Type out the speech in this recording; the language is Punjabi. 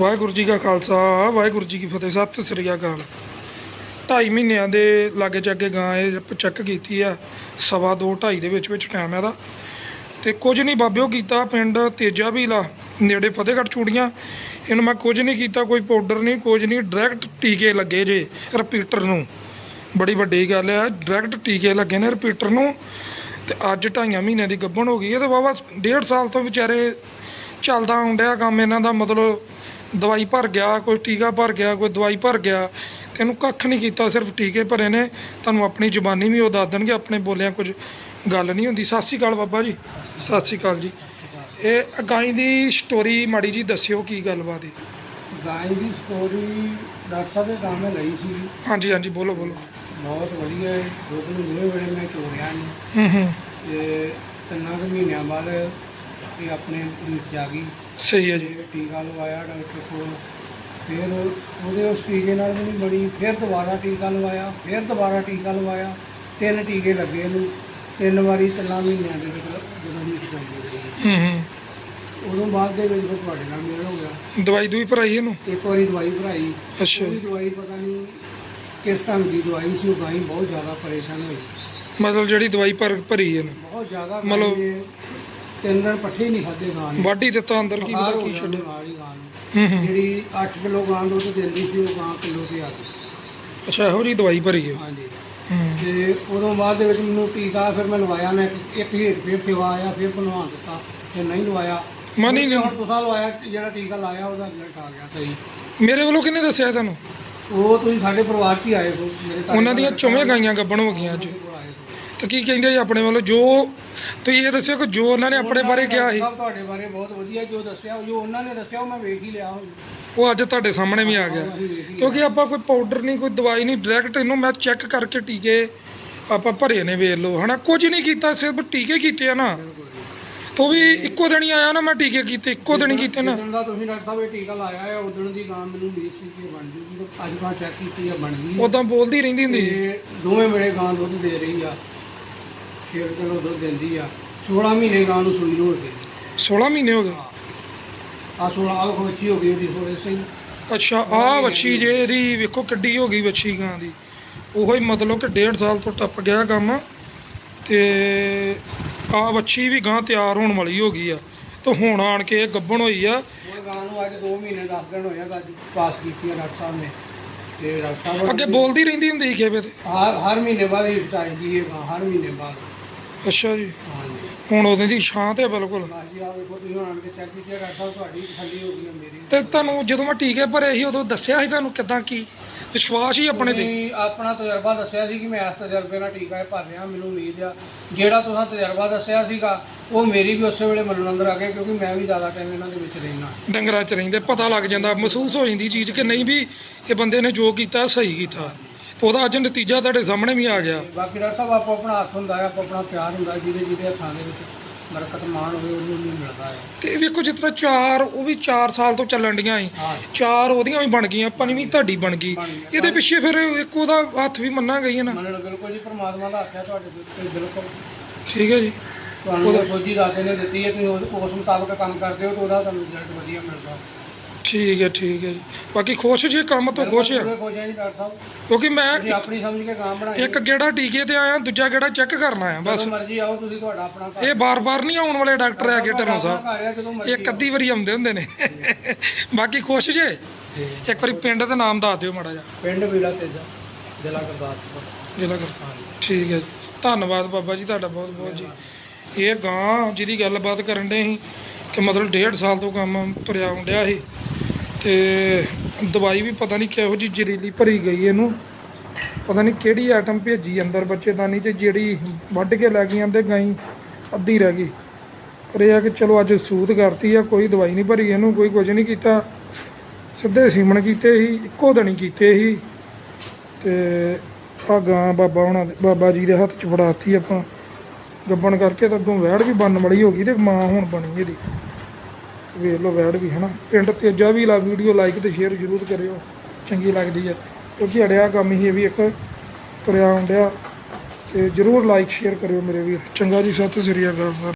ਵਾਹਿਗੁਰੂ ਜੀ ਕਾ ਖਾਲਸਾ, ਵਾਹਿਗੁਰੂ ਜੀ ਕੀ ਫਤਿਹ, ਸਤਿ ਸ੍ਰੀ ਅਕਾਲ। ਢਾਈ ਮਹੀਨਿਆਂ ਦੇ ਲਾਗੇ ਚਾਗੇ ਗਾਂ ਇਹ ਚੈੱਕ ਕੀਤੀ ਆ, ਸਵਾ ਦੋ, ਢਾਈ ਦੇ ਵਿੱਚ ਵਿੱਚ ਟਾਈਮ ਇਹਦਾ। ਤੇ ਕੁਝ ਨਹੀਂ ਬਾਬਿਓ ਕੀਤਾ, ਪਿੰਡ ਤੇਜਾ ਵੀ ਨੇੜੇ ਫਤਿਹਗੜ੍ਹ ਚੂੜੀਆਂ। ਇਹਨੂੰ ਮੈਂ ਕੁਝ ਨਹੀਂ ਕੀਤਾ, ਕੋਈ ਪਾਊਡਰ ਨਹੀਂ, ਕੁਝ ਨਹੀਂ ਡਾਇਰੈਕਟ ਟੀਕੇ ਲੱਗੇ ਜੇ ਰਿਪੀਟਰ ਨੂੰ। ਬੜੀ ਵੱਡੀ ਗੱਲ ਆ ਡਾਇਰੈਕਟ ਟੀਕੇ ਲੱਗੇ ਨੇ ਰਿਪੀਟਰ ਨੂੰ। ਤੇ ਅੱਜ ਢਾਈਆਂ ਮਹੀਨਿਆਂ ਦੀ ਗੱਭਣ ਹੋ ਗਈ ਹੈ ਤੇ ਵਾਵਾ ਡੇਢ ਸਾਲ ਤੋਂ ਵਿਚਾਰੇ ਚੱਲਦਾ ਆਉਂਦਿਆ ਕੰਮ, ਇਹਨਾਂ ਦਾ ਮਤਲਬ ਦਵਾਈ ਭਰ ਗਿਆ ਕੋਈ ਟੀਕਾ ਭਰ ਗਿਆ ਕੋਈ ਦਵਾਈ ਭਰ ਗਿਆ ਤੇ ਇਹਨੂੰ ਕੱਖ ਨਹੀਂ ਕੀਤਾ ਸਿਰਫ ਟੀਕੇ ਭਰੇ ਨੇ। ਤੁਹਾਨੂੰ ਆਪਣੀ ਜ਼ੁਬਾਨੀ ਵੀ ਉਹ ਦੱਸ ਦੇਣਗੇ ਆਪਣੇ ਬੋਲਿਆਂ ਕੁਝ ਗੱਲ ਨਹੀਂ ਹੁੰਦੀ। ਸਤਿ ਸ਼੍ਰੀ ਅਕਾਲ ਬਾਬਾ ਜੀ। ਸਤਿ ਸ਼੍ਰੀ ਅਕਾਲ ਜੀ। ਇਹ ਗਾਈ ਦੀ ਸਟੋਰੀ ਮਾੜੀ ਜੀ ਦੱਸਿਓ ਕੀ ਗੱਲਬਾਤ ਹੈ? ਗਾਂ ਦੀ ਸਟੋਰੀ ਡਾਕਟਰ ਸਾਹਿਬ ਦੇ ਕੰਮ ਲਈ ਸੀ। ਹਾਂਜੀ ਹਾਂਜੀ ਬੋਲੋ ਬੋਲੋ। ਬਹੁਤ ਵਧੀਆ ਹੈ। ਦੁੱਧ ਨੂੰ ਮੇਰੇ ਵੇਲੇ ਮੈਂ ਚੋਰਿਆ ਨਹੀਂ ਹੂੰ ਹੂੰ। ਤੇ ਤਿੰਨਾਂ ਕੁ ਮਹੀਨਿਆਂ ਬਾਅਦ ਇਹ ਆਪਣੇ ਰੀਤ ਚ ਆ ਗਈ। ਸਹੀ ਹੈ ਜੀ। ਟੀਕਾ ਲਵਾਇਆ ਡਾਕਟਰ ਕੋਲ। ਫਿਰ ਉਹਦੇ ਉਸ ਟੀਕੇ ਨਾਲ ਵੀ ਨਹੀਂ ਬਣੀ ਫਿਰ ਦੁਬਾਰਾ ਟੀਕਾ ਲਵਾਇਆ ਫਿਰ ਦੁਬਾਰਾ ਟੀਕਾ ਲਵਾਇਆ। ਤਿੰਨ ਟੀਕੇ ਲੱਗੇ ਇਹਨੂੰ। ਤਿੰਨ ਵਾਰੀ ਤਿੰਨਾਂ ਮਹੀਨਿਆਂ ਦੇ ਵਿੱਚ ਜਦੋਂ ਹੀਟ ਚੱਲਦੀ ਹੂੰ ਹੂੰ। ਉਦੋਂ ਬਾਅਦ ਦੇ ਵਿੱਚ ਫਿਰ ਤੁਹਾਡੇ ਨਾਲ ਮੇਲ ਹੋ ਗਿਆ। ਦਵਾਈ ਦੂਈ ਭਰਾਈ ਇਹਨੂੰ? ਇੱਕ ਵਾਰੀ ਦਵਾਈ ਭਰਾਈ। ਅੱਛਾ ਉਹਦੀ ਜੀ। ਦਵਾਈ ਪਤਾ ਨਹੀਂ ਕਿਸ ਢੰਗ ਦੀ ਦਵਾਈ ਸੀ ਉਹ ਗਾਈ ਬਹੁਤ ਜ਼ਿਆਦਾ ਪਰੇਸ਼ਾਨ ਹੋਈ। ਮਤਲਬ ਜਿਹੜੀ ਦਵਾਈ ਭਰ ਭਰੀ ਇਹਨੂੰ? ਬਹੁਤ ਜ਼ਿਆਦਾ ਮਤਲਬ- ਤਿੰਨ ਦਿਨ ਪੱਠੇ ਹੀ ਨਹੀਂ ਖਾਦੇ ਗਾਂ ਨੇ। ਵਾਢੀ ਦਿੱਤਾ ਅੰਦਰ ਕੀ ਪਤਾ ਕੀ ਛੱਡਿਆ। ਹੀ ਨੂੰ। ਹੂੰ ਜਿਹੜੀ 8 ਕਿਲੋ ਗਾਂ ਦੁੱਧ ਦਿੰਦੀ ਸੀ ਉਹ ਗਾਂ ਕਿਲੋ ਤੇ ਆ ਗਈ। ਅੱਛਾ ਇਹੋ ਜੀ ਦਵਾਈ ਭਰੀ ਹੈ ਹਾਂਜੀ। ਹੂੰ। ਤੇ ਉਦੋਂ ਬਾਅਦ ਦੇ ਵਿੱਚ ਮੈਨੂੰ ਟੀਕਾ ਫਿਰ ਮੈਂ ਲਵਾਇਆ ਮੈਂ ਇੱਕ- ਇੱਕ ਹੀਟ ਫਿਰ ਬਣਵਾ ਦਿੱਤਾ ਫਿਰ ਨਹੀਂ ਲਵਾਇਆ। ਮਨੀ ਹੁਣ ਤੁਸਾਂ ਲਵਾਇਆ ਜਿਹੜਾ ਟੀਕਾ ਲਾਇਆ ਉਹਦਾ ਰਿਜ਼ਲਟ ਆ ਗਿਆ ਸਹੀ। ਮੇਰੇ ਵੱਲੋਂ ਕਿਹਨੇ ਦੱਸਿਆ ਤੁਹਾਨੂੰ? ਉਹ ਤੁਸੀਂ ਸਾਡੇ ਪਰਿਵਾਰ 'ਚ ਹੀ ਆਏ ਹੋ ਮੇਰੇ ਉਹਨਾਂ ਦੀਆਂ ਚੌਵੇਂ ਗਾਈਆਂ ਗੱਭਣ ਹੋ ਗਈਆਂ ਅੱਜ। ਤੇ ਕੀ ਕਹਿੰਦੇ ਜੀ ਆਪਣੇ ਵੱਲੋਂ? ਜੋ ਤੁਸੀਂ ਇਹ ਦੱਸਿਓ ਕਿ ਜੋ ਉਹਨਾਂ ਨੇ ਆਪਣੇ ਬਾਰੇ ਕਿਹਾ ਸੀ। ਸਭ ਤੁਹਾਡੇ ਬਾਰੇ ਬਹੁਤ ਵਧੀਆ ਜੋ ਦੱਸਿਆ ਜੋ ਉਹਨਾਂ ਨੇ ਦੱਸਿਆ ਉਹ ਮੈਂ ਵੇਖ ਹੀ ਲਿਆ ਹੁਣ। ਉਹ ਅੱਜ ਤੁਹਾਡੇ ਸਾਹਮਣੇ ਵੀ ਆ ਗਿਆ। ਹੀ ਕਿਉਂਕਿ ਆਪਾਂ ਕੋਈ ਪਾਊਡਰ ਨਹੀਂ ਕੋਈ ਦਵਾਈ ਨਹੀਂ ਡਾਇਰੈਕਟ ਇਹਨੂੰ ਮੈਂ ਚੈੱਕ ਕਰਕੇ ਟੀਕੇ ਆਪਾਂ ਭਰੇ ਨੇ ਵੇਖ ਲਓ ਹਨਾ? ਕੁਝ ਨਹੀਂ ਕੀਤਾ ਸਿਰਫ ਟੀਕੇ ਕੀਤੇ ਆ ਨਾ। ਤੋ ਵੀ ਇੱਕੋ ਦਿਨ ਹੀ ਆਇਆ ਨਾ ਮੈਂ ਟੀਕੇ ਕੀਤੇ ਇੱਕੋ ਦਿਨ ਹੀ ਕੀਤੇ ਨਾ। ਜਿੱਦਣ ਦਾ ਤੁਸੀਂ ਡਾਕਟਰ ਸਾਹਿਬ ਇਹ ਟੀਕਾ ਲਾਇਆ ਹੈ ਉਦੋਂ ਦੀ ਗਾਂ ਮੈਨੂੰ ਉਮੀਦ ਸੀ ਕਿ ਬਣ ਜੂਗੀ ਤੇ ਅੱਜ ਗਾਂ ਚੈੱਕ ਕੀਤੀ ਆ ਬਣ ਗਈ ਉਦਾਂ ਬੋਲਦੀ ਰਹਿੰਦੀ ਹੁੰਦੀ ਸੀ। ਤੇ ਦੋਵੇਂ ਵੇਲੇ ਗਾਂ ਦੁੱਧ ਦੇ ਰਹੀ ਆ। 6 ਕਿਲੋ ਦੁੱਧ ਦਿੰਦੀ ਆ। 16 ਮਹੀਨੇ ਗਾਂ ਨੂੰ ਸੂਈ ਨੂੰ ਹੋ ਗਈ। 16 ਮਹੀਨੇ ਹੋ ਗਏ? ਆ 16 ਆ ਬੱਚੀ ਹੋ ਗਈ ਉਹਦੀ ਥੋੜੇ ਸਹੀ ਅੱਛਾ ਆਹ ਵੱਛੀ ਜੇ ਇਹਦੀ ਵੇਖੋ ਕਿੱਡੀ ਹੋ ਗਈ ਵੱਛੀ ਗਾਂ ਦੀ। ਉਹੋ ਹੀ ਮਤਲਬ ਕਿ ਡੇਢ ਸਾਲ ਤੋਂ ਟੱਪ ਗਿਆ ਕੰਮ। ਤੇ ਆਹ ਵੱਛੀ ਵੀ ਗਾਂ ਤਿਆਰ ਹੋਣ ਵਾਲੀ ਹੋ ਗਈ ਆ। ਤੇ ਹੁਣ ਆਣ ਕੇ ਇਹ ਗੱਭਣ ਹੋਈ ਆ। ਗਾਂ ਨੂੰ ਅੱਜ 2 ਮਹੀਨੇ 10 ਦਿਨ ਹੋਇਆ ਅੱਜ ਪਾਸ ਕੀਤੀ ਆ ਡਾਕਟਰ ਸਾਹਿਬ ਨੇ। ਤੇ ਡਾਕਟਰ ਸਾਹਿਬ ਅੱਗੇ ਬੋਲਦੀ ਰਹਿੰਦੀ ਹੁੰਦੀ ਸੀ ਖੇਬੇ ਤੇ? ਹਰ ਹਰ ਮਹੀਨੇ ਬਾਅਦ ਹੀਟ ਚਾਹੀਦੀ ਹੈ ਗਾਂ ਹਰ ਮਹੀਨੇ ਬਾਅਦ। ਅੱਛਾ ਜੀ। ਹਾਂਜੀ ਹੁਣ ਉਹਦੇ ਦੀ ਛਾਂ ਤੇ ਆ ਬਿਲਕੁਲ। ਬਾਜੀ ਆ ਵੇਖੋ ਤੁਸੀਂ ਹੁਣ ਆਣ ਕੇ ਚੈੱਕ ਕੀਤੀ ਆ ਡਾਕਟਰ ਸਾਹਿਬ ਤੁਹਾਡੀ ਵੀ ਤਸੱਲੀ ਹੋ ਗਈ ਹੈ ਮੇਰੀ। ਤੇ ਤੁਹਾਨੂੰ ਜਦੋਂ ਮੈਂ ਟੀਕੇ ਭਰੇ ਸੀ ਉਦੋਂ ਦੱਸਿਆ ਸੀ ਤੁਹਾਨੂੰ ਕਿਦਾਂ ਕੀ ਵਿਸ਼ਵਾਸ ਹੀ ਆਪਣੇ ਤੇ? ਤੁਸੀਂ ਆਪਣਾ ਤਜਰਬਾ ਦੱਸਿਆ ਸੀ ਕਿ ਮੈਂ ਇਸ ਤਜਰਬੇ ਨਾਲ ਟੀਕਾ ਇਹ ਭਰ ਰਿਹਾ ਮੈਨੂੰ ਉਮੀਦ ਆ। ਜਿਹੜਾ ਤੁਸੀਂ ਤਜਰਬਾ ਦੱਸਿਆ ਸੀਗਾ ਉਹ ਮੇਰੀ ਵੀ ਉਸੇ ਵੇਲੇ ਮਨ ਅੰਦਰ ਆ ਗਿਆ ਕਿਉਂਕਿ ਮੈਂ ਵੀ ਜ਼ਿਆਦਾ ਟਾਈਮ ਇਹਨਾਂ ਦੇ ਵਿੱਚ ਰਹਿਣਾ ਡੰਗਰਾਂ 'ਚ ਰਹਿੰਦੇ ਪਤਾ ਲੱਗ ਜਾਂਦਾ ਮਹਿਸੂਸ ਹੋ ਜਾਂਦੀ ਚੀਜ਼ ਕਿ ਨਹੀਂ ਵੀ ਇਹ ਬੰਦੇ ਨੇ ਜੋ ਕੀਤਾ ਸਹੀ ਕੀਤਾ। ਉਹਦਾ ਅੱਜ ਨਤੀਜਾ ਤੁਹਾਡੇ ਸਾਹਮਣੇ ਵੀ ਆ ਗਿਆ। ਬਾਕੀ ਡਾਕਟਰ ਸਾਹਿਬ ਆਪੋ ਆਪਣਾ ਹੱਥ ਹੁੰਦਾ ਹੈ ਆਪੋ ਆਪਣਾ ਪਿਆਰ ਹੁੰਦਾ ਜਿਹਦੇ ਜਿਹਦੇ ਹੱਥਾਂ ਦੇ ਵਿੱਚ ਬਰਕਤ ਮਾਣ ਹੋਵੇ ਉਹਨੂੰ ਨਹੀਂ ਮਿਲਦਾ ਹੈ। ਤੇ ਇਹ ਵੇਖੋ ਜਿਸ ਤਰ੍ਹਾਂ ਚਾਰ ਉਹ ਵੀ 4 ਸਾਲ ਤੋਂ ਚੱਲਣ ਡੀਆਂ ਸੀ ਹਾਂ। ਚਾਰ ਉਹਦੀਆਂ ਵੀ ਬਣ ਗਈਆਂ ਪੰਜਵੀਂ ਤੁਹਾਡੀ ਬਣ ਗਈ। ਬਣ ਗਈ। ਇਹਦੇ ਪਿੱਛੇ ਫਿਰ ਇੱਕ ਉਹਦਾ ਹੱਥ ਵੀ ਮੰਨਾ ਗਈ ਹੈ ਨਾ। ਮੰਨਣ ਬਿਲਕੁਲ ਜੀ ਪਰਮਾਤਮਾ ਦਾ ਹੱਥ ਹੈ ਤੁਹਾਡੇ ਦੇ ਉੱਤੇ ਬਿਲਕੁਲ। ਠੀਕ ਹੈ ਜੀ। ਤੁਹਾਨੂੰ ਉਹ ਸੋਝੀ ਦਾਤੇ ਨੇ ਦਿੱਤੀ ਹੈ ਤੁਸੀਂ ਉਸ- ਉਸ ਮੁਤਾਬਕ ਕੰਮ ਕਰਦੇ ਹੋ ਤਾਂ ਉਹਦਾ ਤੁਹਾਨੂੰ ਰਿਜ਼ਲਟ ਵਧੀਆ ਮਿਲਦਾ। ਠੀਕ ਹੈ ਠੀਕ ਹੈ ਜੀ। ਬਾਕੀ ਖੁਸ਼ ਜੇ ਕੰਮ ਤੋਂ ਖੁਸ਼ ਆ। ਪੂਰੇ ਹੋ ਜਾਏ ਜੀ ਡਾਕਟਰ ਸਾਹਿਬ। ਕਿਉਂਕਿ ਮੈਂ ਤੁਸੀਂ ਆਪਣੀ ਸਮਝ ਕੇ ਕੰਮ ਬਣਾਏ ਇੱਕ ਗੇੜਾ ਟੀਕੇ ਤੇ ਆਇਆ ਦੂਜਾ ਗੇੜਾ ਚੈੱਕ ਕਰਨ ਆਇਆ ਬਸ। ਜਦੋਂ ਮਰਜ਼ੀ ਆਓ ਤੁਸੀਂ ਤੁਹਾਡਾ ਆਪਣਾ ਘਰ। ਇਹ ਬਾਰ-ਬਾਰ ਨਹੀਂ ਆਉਣ ਵਾਲੇ ਡਾਕਟਰ ਹੈਗੇ ਢਿੱਲੋਂ ਆਪਣਾ ਸਾਹਿਬ। ਘਰ ਹੈ ਜਦੋਂ ਮਰਜ਼ੀ ਇੱਕ ਅੱਧੀ ਵਾਰੀ ਆਉਂਦੇ ਹੁੰਦੇ ਨੇ। ਬਾਕੀ ਖੁਸ਼ ਜੇ? ਇੱਕ ਵਾਰੀ ਪਿੰਡ ਦਾ ਨਾਮ ਦੱਸ ਦਿਓ ਮਾੜਾ ਜਿਹਾ। ਪਿੰਡ ਵੀੜਾ ਤੇਜਾ ਜ਼ਿਲ੍ਹਾ ਗੁਰਦਾਸਪੁਰ। ਜ਼ਿਲ੍ਹਾ ਹਾਂਜੀ। ਠੀਕ ਹੈ ਜੀ। ਧੰਨਵਾਦ ਬਾਬਾ ਜੀ ਤੁਹਾਡਾ ਬਹੁਤ ਬਹੁਤ ਜੀ। ਇਹ ਗਾਂ ਜਿਹਦੀ ਗੱਲਬਾਤ ਕਰਨ ਦੇ ਸੀ ਕਿ ਮਤਲਬ ਡੇਢ ਸਾਲ ਤੋਂ ਕੰਮ ਤੁਰਿਆ ਹੁੰਦਿਆ ਸੀ। ਤੇ ਦਵਾਈ ਵੀ ਪਤਾ ਨਹੀਂ ਕਿਹੋ ਜੀ ਜ਼ਹਿਰੀਲੀ ਭਰੀ ਗਈ ਇਹਨੂੰ। ਪਤਾ ਨਹੀਂ ਕਿਹੜੀ ਆਈਟਮ ਭੇਜੀ ਅੰਦਰ ਬੱਚੇਦਾਨੀ ਤੇ ਜਿਹੜੀ ਵੱਢ ਕੇ ਲੈ ਗਈ ਆਂਦੇ ਗਾਈ, ਅੱਧੀ ਰਹਿ ਗਈ। ਪਰ ਇਹ ਆ ਕਿ ਚਲੋ ਅੱਜ ਸੂਤ ਕਰਤੀ ਆ, ਕੋਈ ਦਵਾਈ ਨਹੀਂ ਭਰੀ ਇਹਨੂੰ, ਕੋਈ ਕੁਝ ਨਹੀਂ ਕੀਤਾ। ਸਿੱਧੇ ਸੀਮਣ ਕੀਤੇ ਸੀ, ਇੱਕੋ ਦਿਨ ਕੀਤੇ ਸੀ। ਤੇ ਆ ਗਾਂ ਬਾਬਾ ਉਹਨਾਂ ਦੇ, ਬਾਬਾ ਜੀ ਦੇ ਹੱਥ 'ਚ ਫੜਾਤੀ ਆਪਾਂ। ਗੱਬਣ ਕਰਕੇ ਤਾਂ ਅੱਗੋਂ ਵੈੜ ਵੀ ਬੰਨ ਵਾਲੀ ਹੋ ਗਈ ਤੇ ਮਾਂ ਹੁਣ ਬਣੀ ਇਹਦੀ। ਵੇਖ ਲਓ ਵੈੜ ਵੀ, ਹਨਾ? ਪਿੰਡ ਤੇਜਾ ਵੀ ਲਾ ਵੀਡੀਓ ਲਾਈਕ ਤੇ ਸ਼ੇਅਰ ਜ਼ਰੂਰ ਕਰਿਓ, ਚੰਗੀ ਲੱਗਦੀ ਹੈ ਕਿਉਂਕਿ ਅੜਿਆ ਕੰਮ ਹੀ ਇਹ ਵੀ ਇੱਕ ਤੁਰਿਆ ਹੁੰਦਿਆ ਤੇ ਜ਼ਰੂਰ ਲਾਈਕ ਸ਼ੇਅਰ ਕਰਿਓ ਮੇਰੇ ਵੀਰ। ਚੰਗਾ ਜੀ, ਸਤਿ ਸ੍ਰੀ ਅਕਾਲ ਸਰ।